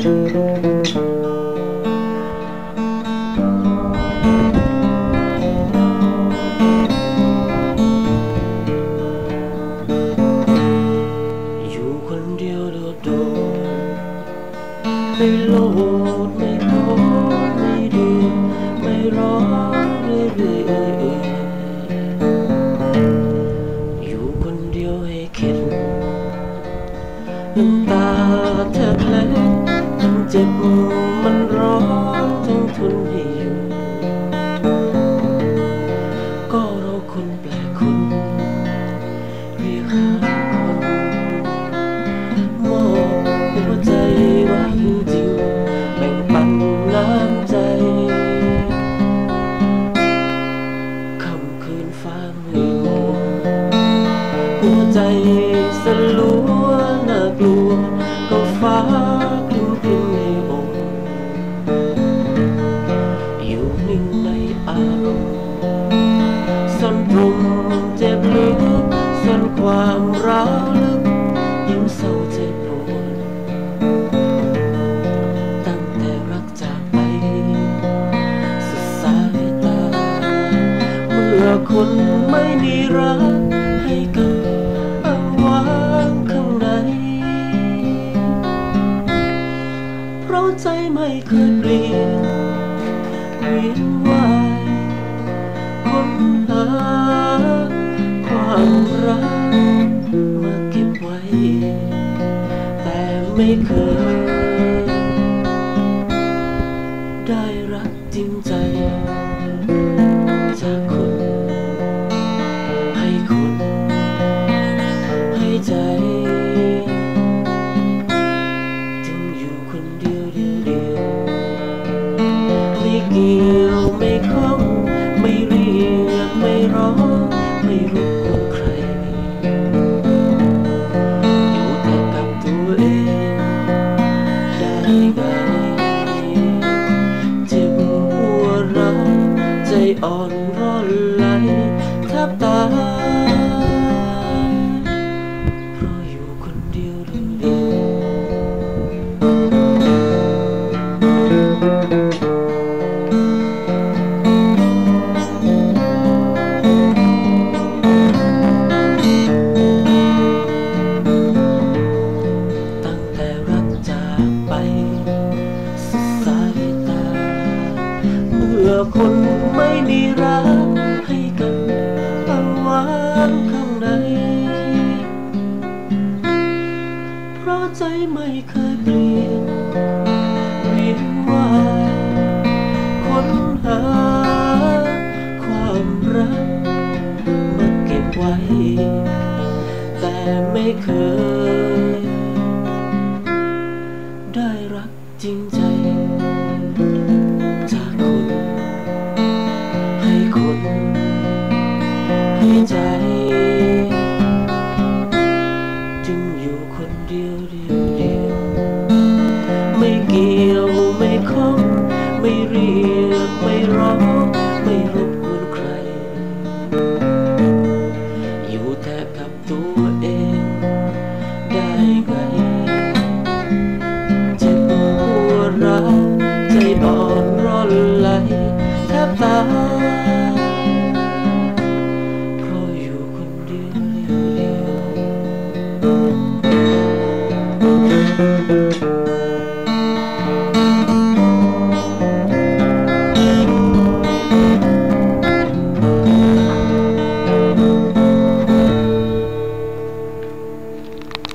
อยู่คนเดียวโดดโดดไม่โลดไม่โกรธไม่ดื้อไม่ร้องเรื่อยๆอยู่คนเดียวให้คิดน้ำตาแทบไหลมัน เจ็บมันร้อนทั้งทนให้อยู่ ก็เราคนแปลกคนเรียกหาคนมอบหัวใจว่างจริงแบ่งปันน้ำใจค่ำคืนฟ้ามืดมัวหัวใจ ความร้าวลึกยิ่งเศร้าใจปวดตั้งแต่รักจากไป สุดสายตา เมื่อคนไม่มีรักให้กันอ้างว้างข้างใน เพราะใจไม่เคยเปลี่ยน แต่ ร้อนไหลแทบตายเพราะอยู่คนเดียวเดียวตั้งแต่รักจากไป คนไม่มีรักให้กันตั้งวานข้างใน เพราะใจไม่เคยเปลี่ยนเวียนว่ายค้นหาความรักมาเก็บไว้ แต่ไม่เคย ได้รักจริงใจ เรียกไม่ร้องไม่รบกวนใคร อยู่แต่กับตัวเองได้ไงเจ็บหัวเราะใจอ่อนร้อนไหลแทบตายเพราะอยู่คนเดียว